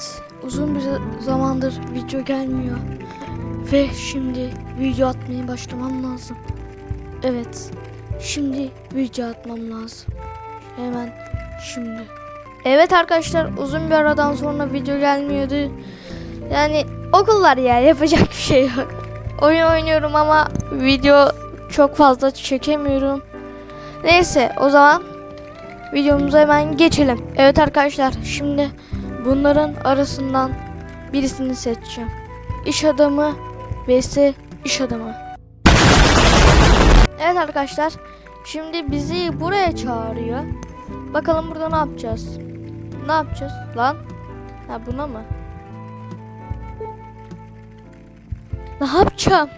Evet, uzun bir zamandır video gelmiyor. Ve şimdi video atmaya başlamam lazım. Evet, şimdi video atmam lazım. Hemen şimdi. Evet arkadaşlar, uzun bir aradan sonra video gelmiyordu. Yani okullar ya, yapacak bir şey yok. Oyun oynuyorum ama video çok fazla çekemiyorum. Neyse, o zaman videomuza hemen geçelim. Evet arkadaşlar, şimdi Bunların arasından birisini seçeceğim. İş adamı vs iş adamı. Evet arkadaşlar. Şimdi bizi buraya çağırıyor. Bakalım burada ne yapacağız? Ne yapacağız lan? Ha buna mı? Ne yapacağım?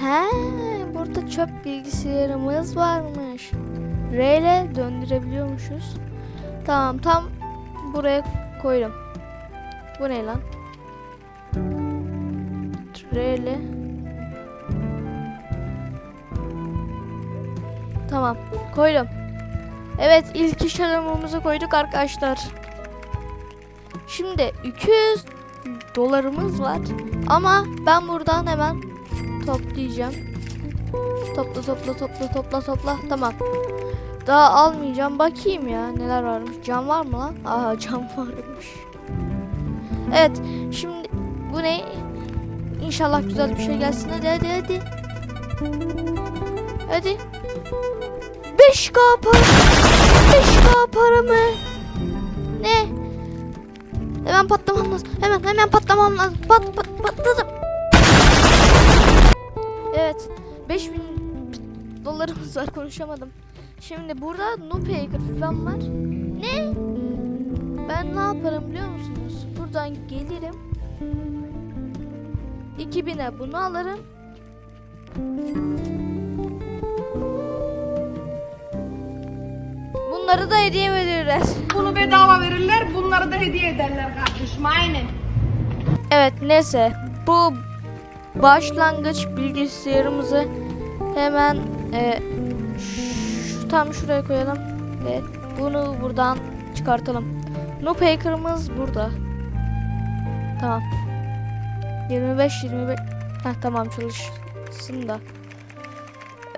He, burada çöp bilgisayarımız varmış. R ile döndürebiliyormuşuz. Tamam tam buraya koydum. Bu ne lan? Trele. Tamam koydum. Evet ilk iş adamımızı koyduk arkadaşlar. Şimdi 200 dolarımız var. Ama ben buradan hemen toplayacağım. Topla topla topla topla topla. Tamam. Daha almayacağım. Bakayım ya neler varmış. Cam var mı lan? Aa cam varmış. Evet. Şimdi bu ne? İnşallah güzel bir şey gelsin. Hadi hadi hadi. Hadi. 5K para. 5K para mı? Ne? Hemen patlamam lazım. Hemen hemen patlamam lazım. Pat pat patladım. Evet. 5000 dolarımız var konuşamadım. Şimdi burada Nupaker falan var. Ne? Ben ne yaparım biliyor musunuz? Buradan gelirim. 2000'e bunu alırım. Bunları da hediye verirler. Bunu bedava verirler, bunları da hediye ederler kardeşim. Aynen. Evet neyse bu başlangıç bilgisayarımızı hemen e, şu, tam şuraya koyalım ve bunu buradan çıkartalım. Nupaker'ımız burada. Tamam. 25 25 Heh tamam çalışsın da.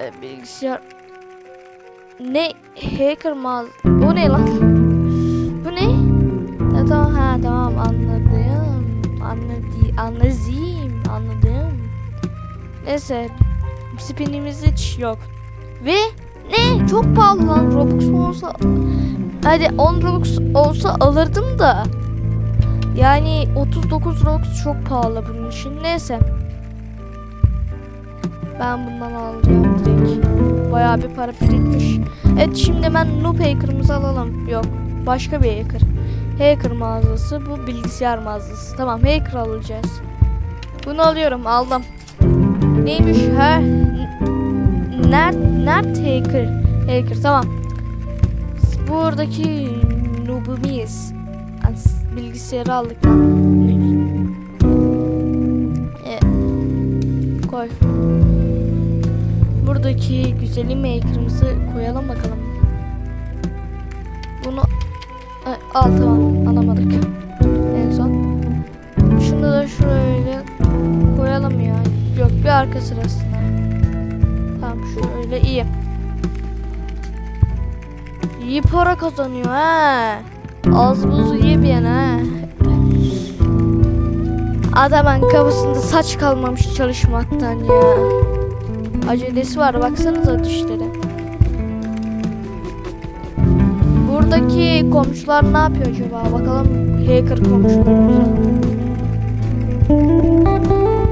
E, bilgisayar ne hacker mağaz o ne lan? Bu ne? Ha, tamam ha tamam anladım. Anladı anladım anladım. Neyse spinimiz hiç yok. Ve çok pahalı lan Robux olsa hadi 10 Robux olsa alırdım da. Yani 39 Robux çok pahalı bunun için. Neyse. Ben bundan alacağım direkt. Bayağı bir para birikmiş. Evet şimdi ben Noob Hacker'ımızı alalım. Yok başka bir hacker. Hacker mağazası bu bilgisayar mağazası. Tamam hacker alacağız. Bunu alıyorum aldım. Neymiş ha? Nerd, nerd hacker. Hacker tamam. Buradaki noob'imiz. As- Bilgisayarı aldık. E, koy. Buradaki güzelim hacker'ımızı koyalım bakalım. Bunu e, al tamam alamadık. En son. Şunu da şöyle koyalım ya. Yok bir arka sırasına. Tamam şöyle iyi. İyi para kazanıyor ha. Az buz iyi bir yana ha. Adamın kafasında saç kalmamış çalışmaktan ya. Acelesi var baksanıza dişleri. Buradaki komşular ne yapıyor acaba? Bakalım hacker komşularımıza.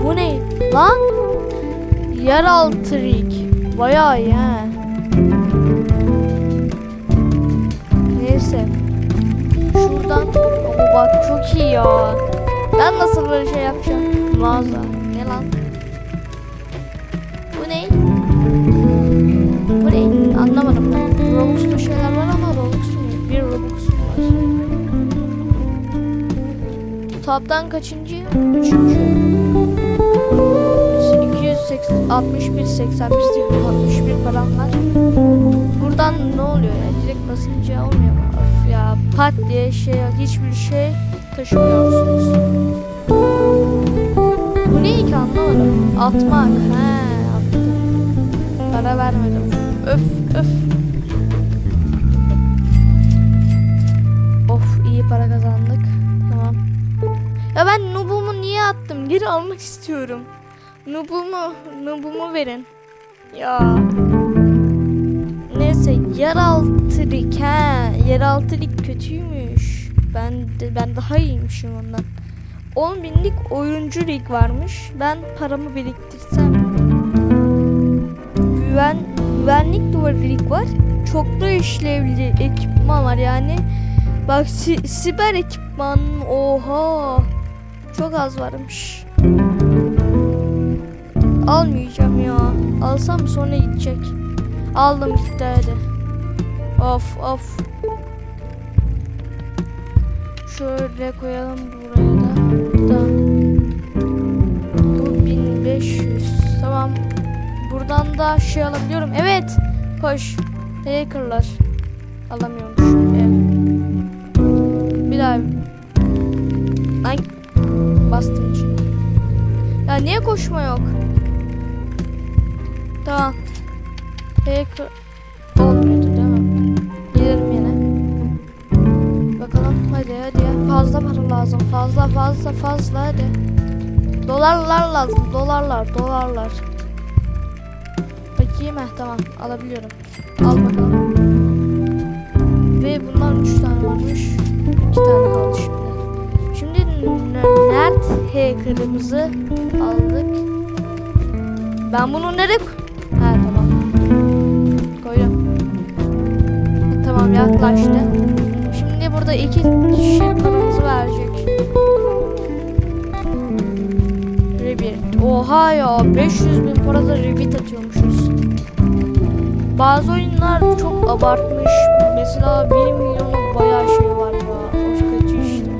Bu ne? Lan? Yeraltı rig. Bayağı iyi ha. Neyse. Şuradan. Ama bak çok iyi ya. Ben nasıl böyle şey yapacağım? Mağaza. Ne lan? Bu ne? Bu ne? Anlamadım ben. Şeyler var ama Robux? Bir Robux var. Tab'dan kaçıncı? Üçüncü. 280, 61, 81 diyorum. 61 param var. Buradan ne oluyor ya? Direkt basınca olmuyor. Pat diye şey hiçbir şey taşımıyorsunuz. Bu ne ki anlamadım. Atmak. He attım. Para vermedim. Öf öf. Of iyi para kazandık. Tamam. Ya ben nubumu niye attım? Geri almak istiyorum. Nubumu, nubumu verin. Ya. Neyse yeraltı lig. Yeraltı kötüymüş. Ben de, ben daha iyiymişim ondan. 10 binlik oyuncu lig varmış. Ben paramı biriktirsem. Güven, güvenlik duvarı lig var. Çoklu işlevli ekipman var yani. Bak si- siber ekipman oha. Çok az varmış. Almayacağım ya. Alsam sonra gidecek. Aldım gitti hadi. Of of. Şöyle koyalım buraya da. Da. Bu 1500. Tamam. Buradan da şey alabiliyorum. Evet. Koş. Hackerlar. Alamıyormuş. Evet. Bir daha. Ay. Bastım için. Ya niye koşma yok? Tamam. Hacker hadi hadi. Fazla para lazım. Fazla fazla fazla hadi. Dolarlar lazım. Dolarlar dolarlar. Bakayım heh tamam alabiliyorum. Al bakalım. Ve bunlar 3 tane varmış. 2 tane kaldı şimdi. Şimdi nerd hacker'ımızı aldık. Ben bunu nereye Ha tamam. Koydum. Tamam yaklaştı. Burada iki kişi paramızı verecek. Rebirth. Oha ya 500 bin parada rebirth atıyormuşuz. Bazı oyunlar çok abartmış. Mesela 1 milyonu bayağı şey var ya. O kötü işte.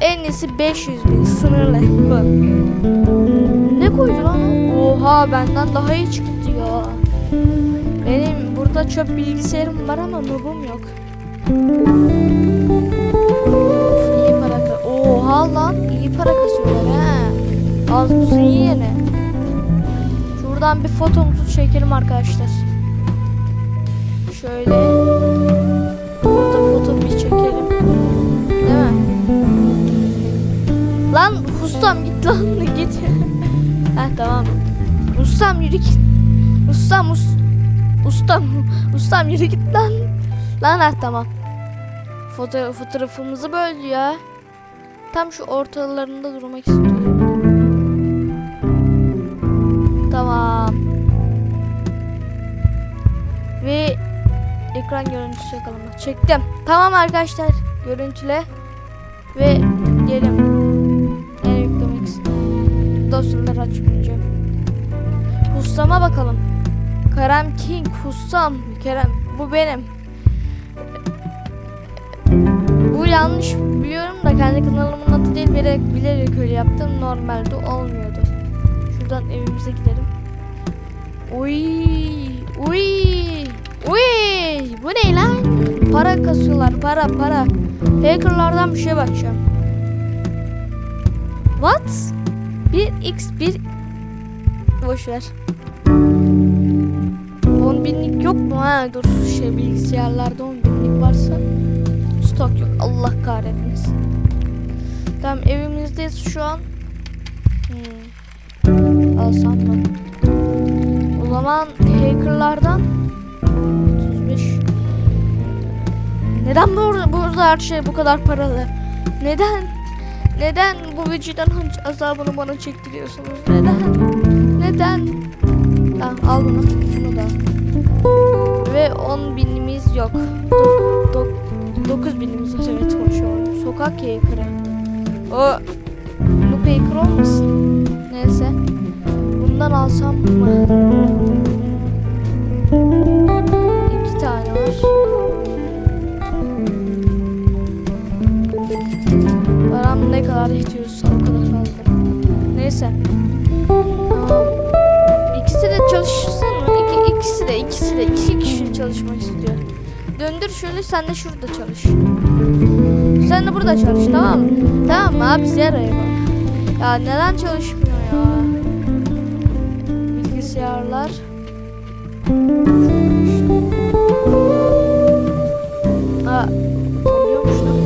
En iyisi 500 bin sınırlı. Ne koydu lan? Oha benden daha iyi çıktı ya. Benim burada çöp bilgisayarım var ama noob'um yok. Of iyi para ka- Oha lan iyi para kasıyorlar he. Az mısın yiyene. Şuradan bir fotomuzu çekelim arkadaşlar. Şöyle. Burada foto bir çekelim. Değil mi? Lan ustam git lan git. Heh tamam. Ustam yürü git. Ustam us ustam ustam yürü git lan. Lan heh tamam. Foto fotoğrafımızı böldü ya. Tam şu ortalarında durmak istiyorum. Tamam. Ve ekran görüntüsü yakalama. Çektim. Tamam arkadaşlar. Görüntüle. Ve gelin. Ne yüklemek istiyorum. Dosyaları açmayacağım. Hustama bakalım. Kerem King. Hustam. Kerem. Bu benim. Yanlış biliyorum da kendi kanalımın adı değil bilerek, bilerek öyle yaptım. Normalde olmuyordu. Şuradan evimize gidelim. Uy, uy, uy. Bu ne lan? Para kasıyorlar, para, para. Hackerlardan bir şeye bakacağım. What? 1x1 Boş ver. 10 binlik yok mu ha? Dur şey bilgisayarlarda 10 binlik varsa stok yok. Allah kahretmesin. Tamam evimizdeyiz şu an. Hmm. Alsam mı? O zaman hackerlardan 35 Neden burada, burada her şey bu kadar paralı? Neden? Neden bu vicdan azabını bana çektiriyorsunuz? Neden? Neden? Tamam al bunu. Bunu da. Ve 10 binimiz yok. 9 binimiz var. Evet konuşuyorum. Sokak hacker'ı. O Loop hacker olmasın? Neyse. Bundan alsam mı? İki tane var. Param ne kadar yetiyorsa o kadar aldım. Neyse. Tamam. İkisi de çalışsın mı? İki, ikisi de ikisi de iki kişi çalışmak istiyor. Döndür şöyle sen de şurada çalış. Sen de burada çalış tamam mı? Tamam mı abi yaraya bak. Ya neden çalışmıyor ya? Bilgisayarlar. Aa, oluyormuş lan.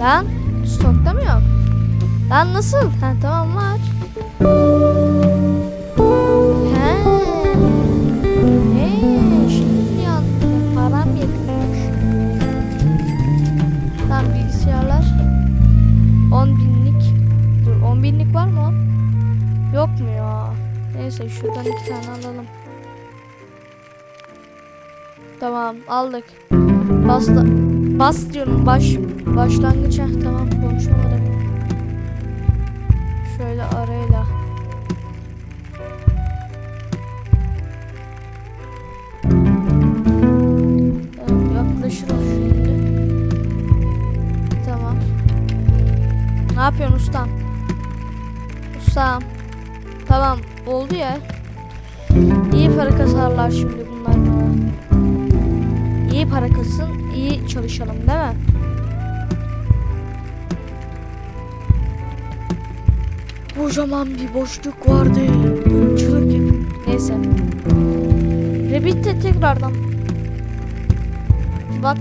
Lan stokta mı yok? Lan nasıl? Ha tamam var. Neyse şuradan iki tane alalım. Tamam aldık. Basta bas diyorum baş başlangıç heh, tamam konuşamadım. Şöyle arayla. Tamam, yaklaşır o şimdi. Tamam. Ne yapıyorsun ustam? Ustam. Tamam oldu ya. İyi para kasarlar şimdi bunlar bana. İyi para kasın, iyi çalışalım değil mi? Kocaman bir boşluk vardı. Oyunculuk. Neyse. Rabbit de tekrardan. Bak,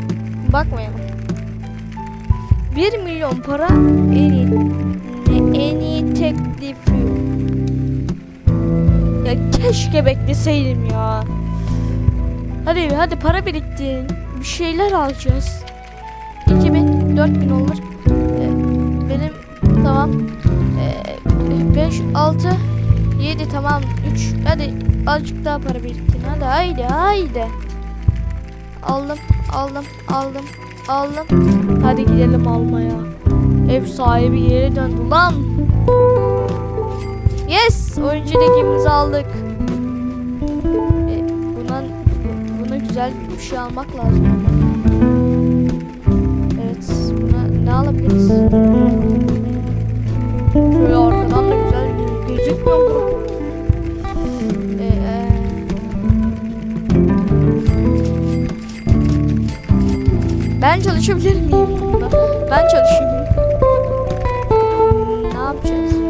bakmayalım. 1 milyon para en iyi, en iyi teklifi. Ya keşke bekleseydim ya. Hadi hadi para biriktirin. Bir şeyler alacağız. 2000, 4000 olur. Ee, benim tamam. Ee, 5, 6, 7 tamam. 3 hadi azıcık daha para biriktirin. Hadi haydi haydi. Aldım, aldım, aldım, aldım. Hadi gidelim almaya. Ev sahibi geri döndü lan. Yes! Oyuncu ligimizi aldık. E, buna, buna güzel bir şey almak lazım. Evet, buna ne alabiliriz? Şöyle arkadan da güzel gözükmüyor mu? E, e, ben çalışabilir miyim bunda? Ben çalışayım. Ne yapacağız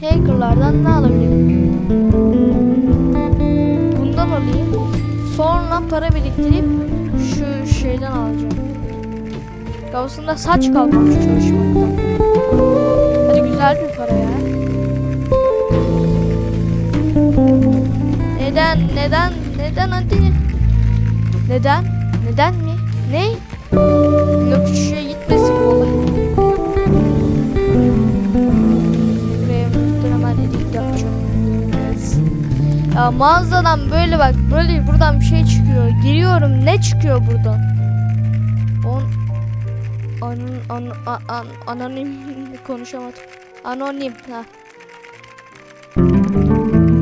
Hackerlardan ne alabilirim? Bundan alayım. Sonra para biriktirip şu şeyden alacağım. Kafasında saç kalmamış çalışmaktan. Hadi güzel bir para ya. Neden? Neden? Neden hadi? Neden? Neden mi? Ne? Ya mağazadan böyle bak böyle buradan bir şey çıkıyor. Giriyorum ne çıkıyor buradan? On an, an, an, an, anonim konuşamadım. Anonim ha.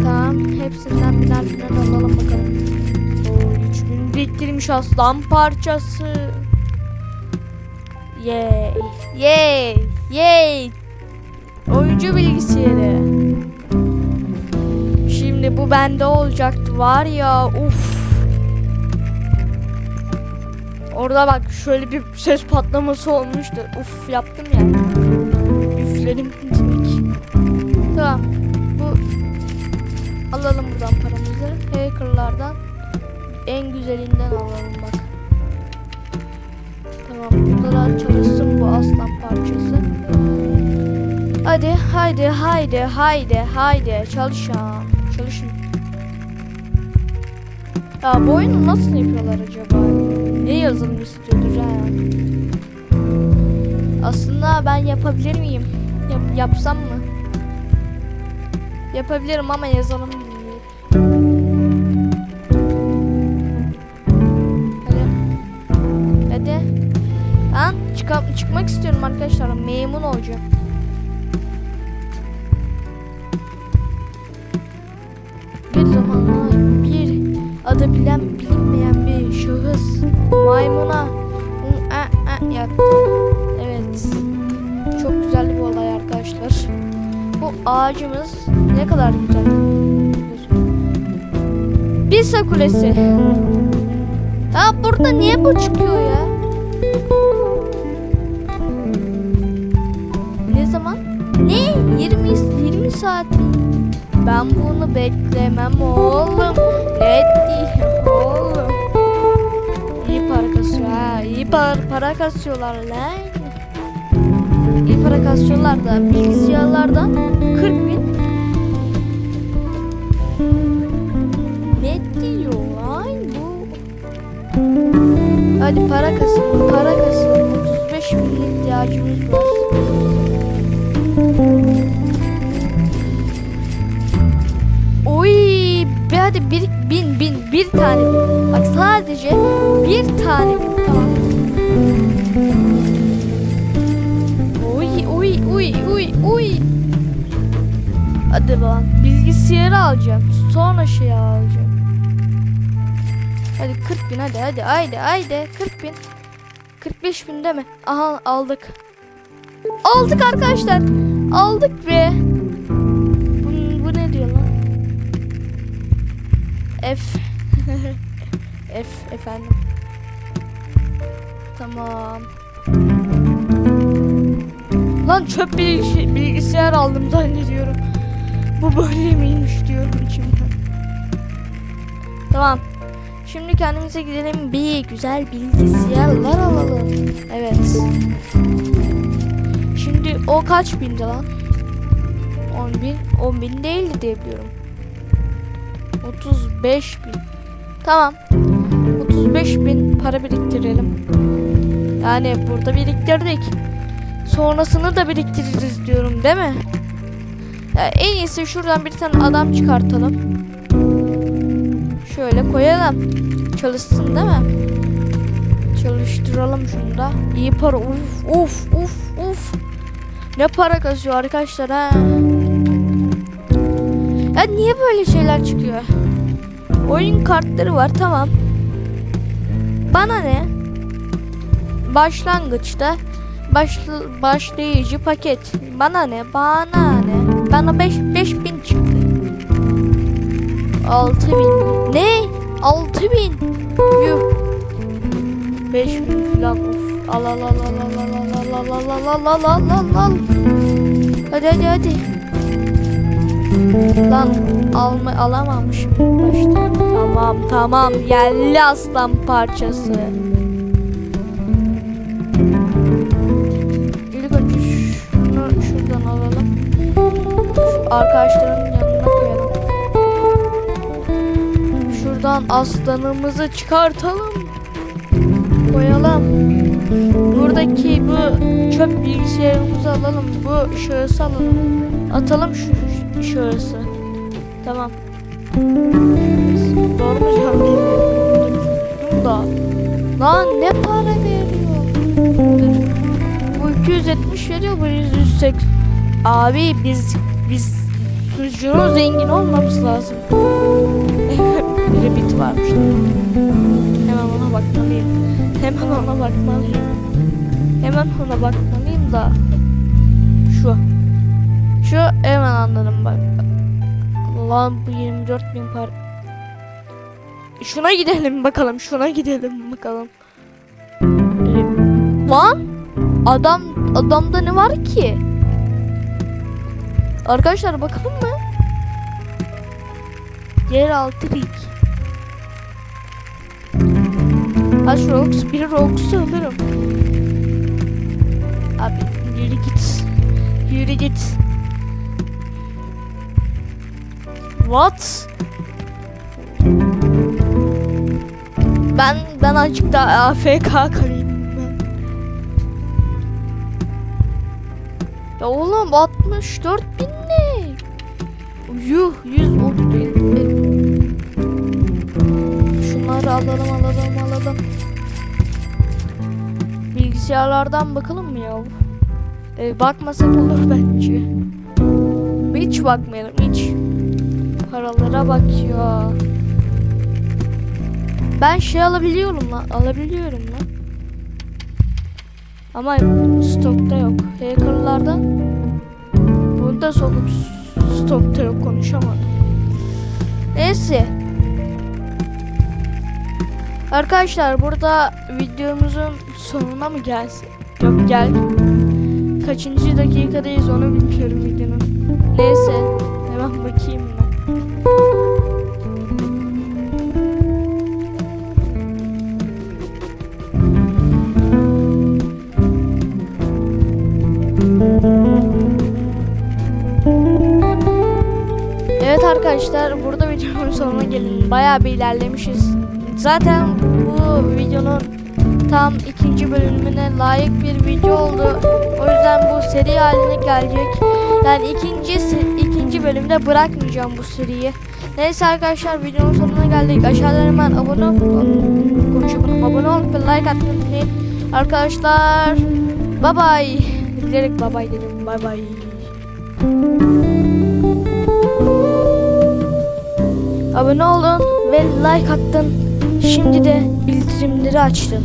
Tamam hepsinden birer birer alalım bakalım. Oo, 3000 biriktirmiş aslan parçası. Yay. Yay. Yay. Oyuncu bilgisayarı. Şimdi bu bende olacaktı var ya uf. Orada bak şöyle bir ses patlaması olmuştu. Uf yaptım ya. Üfledim demek. Tamam. Bu alalım buradan paramızı. Hackerlardan en güzelinden alalım bak. Tamam da çalışsın bu aslan parçası. Hadi haydi haydi haydi haydi çalışın. Ya bu oyunu nasıl yapıyorlar acaba? Ne yazılım istiyordur ha? Aslında ben yapabilir miyim? Yap, yapsam mı? Yapabilirim ama yazalım. Hadi. Hadi. Ben çık çıkmak istiyorum arkadaşlar. Memnun olacağım. Ağacımız ne kadar güzel. Pisa Kulesi. Ha burada niye bu çıkıyor ya? Ne zaman? Ne? 20 20 saat. Ben bunu beklemem oğlum. Ne diyeyim oğlum? İyi para kasıyor ha. İyi para, para kasıyorlar lan. İyi para kasıyorlar da bilgisayarlardan 40 bin. Ne diyor lan bu? Hadi para kasın, para kasın. 35 bin ihtiyacımız var. Oy, bir hadi bir bin bin bir tane bin. Bak sadece bir tane bin tamam. Hadi lan bilgisayarı alacağım. Sonra şey alacağım. Hadi 40 bin hadi hadi haydi haydi 40 bin. 45 bin deme. Aha aldık. Aldık arkadaşlar. Aldık be. Bu, bu ne diyor lan? F. F efendim. Tamam. Lan çöp bilgis- bilgisayar aldım zannediyorum. Bu böyle miymiş diyorum içimden. Tamam. Şimdi kendimize gidelim bir güzel bilgisayarlar alalım. Evet. Şimdi o kaç bindi lan? 10 bin. 10 bin değildi diye biliyorum. 35 bin. Tamam. 35 bin para biriktirelim. Yani burada biriktirdik. Sonrasını da biriktiririz diyorum değil mi? En iyisi şuradan bir tane adam çıkartalım. Şöyle koyalım. Çalışsın değil mi? Çalıştıralım şunu da. İyi para. Uf uf uf uf. Ne para kasıyor arkadaşlar ha. Ya niye böyle şeyler çıkıyor? Oyun kartları var tamam. Bana ne? Başlangıçta başl- başlayıcı paket. Bana ne? Bana ne? Bana 5 5000 çıktı. 6000. Ne? 6000. Yuh. 5000 falan. Of. Al al al al al al al al al al al al al al. Hadi hadi hadi. Lan alma alamamışım başta. Tamam tamam yerli aslan parçası. Şu arkadaşların yanına koyalım. Şuradan aslanımızı çıkartalım. Koyalım. Buradaki bu çöp bilgisayarımızı alalım. Bu şahısı alalım. Atalım şu şahısı. Tamam. Doğru mu veriyorum da. Lan ne para veriyor? Bu 270 veriyor bu 180. Abi biz biz sunucunun zengin olmamız lazım. Bir bit varmış. Hemen ona bakmalıyım. Hemen ona bakmalıyım. Hemen ona bakmalıyım da. Şu. Şu hemen anladım bak. Lan bu 24 bin par. Şuna gidelim bakalım. Şuna gidelim bakalım. Lan adam adamda ne var ki? Arkadaşlar bakalım mı? Yeraltı lig. Kaç Robux? Bir Robux alırım. Abi yürü git. Yürü git. What? Ben ben azıcık daha AFK kalayım Ya oğlum 64 bin ne? Yuh 100 oldu değil. Şunları alalım alalım alalım. Bilgisayarlardan bakalım mı ya? Ee, bakmasak olur bence. Hiç bakmayalım hiç. Paralara bak ya. Ben şey alabiliyorum lan. Alabiliyorum lan. Ama stokta yok. Hackerlardan bunda sok stokta yok konuşamadım. Neyse. Arkadaşlar burada videomuzun sonuna mı gelsin? Yok gel. Kaçıncı dakikadayız onu bilmiyorum videonun. Neyse hemen bakayım ben. Evet arkadaşlar burada videonun sonuna gelin. Bayağı bir ilerlemişiz. Zaten bu videonun tam ikinci bölümüne layık bir video oldu. O yüzden bu seri haline gelecek. Yani ikinci ikinci bölümde bırakmayacağım bu seriyi. Neyse arkadaşlar videonun sonuna geldik. Aşağıdan hemen abone ol konuşalım. Abone olup ve like atmayı unutmayın. Arkadaşlar bye bye. Bilerek bye bye dedim. Bye bye. Abone olun ve like attın. Şimdi de bildirimleri açtın.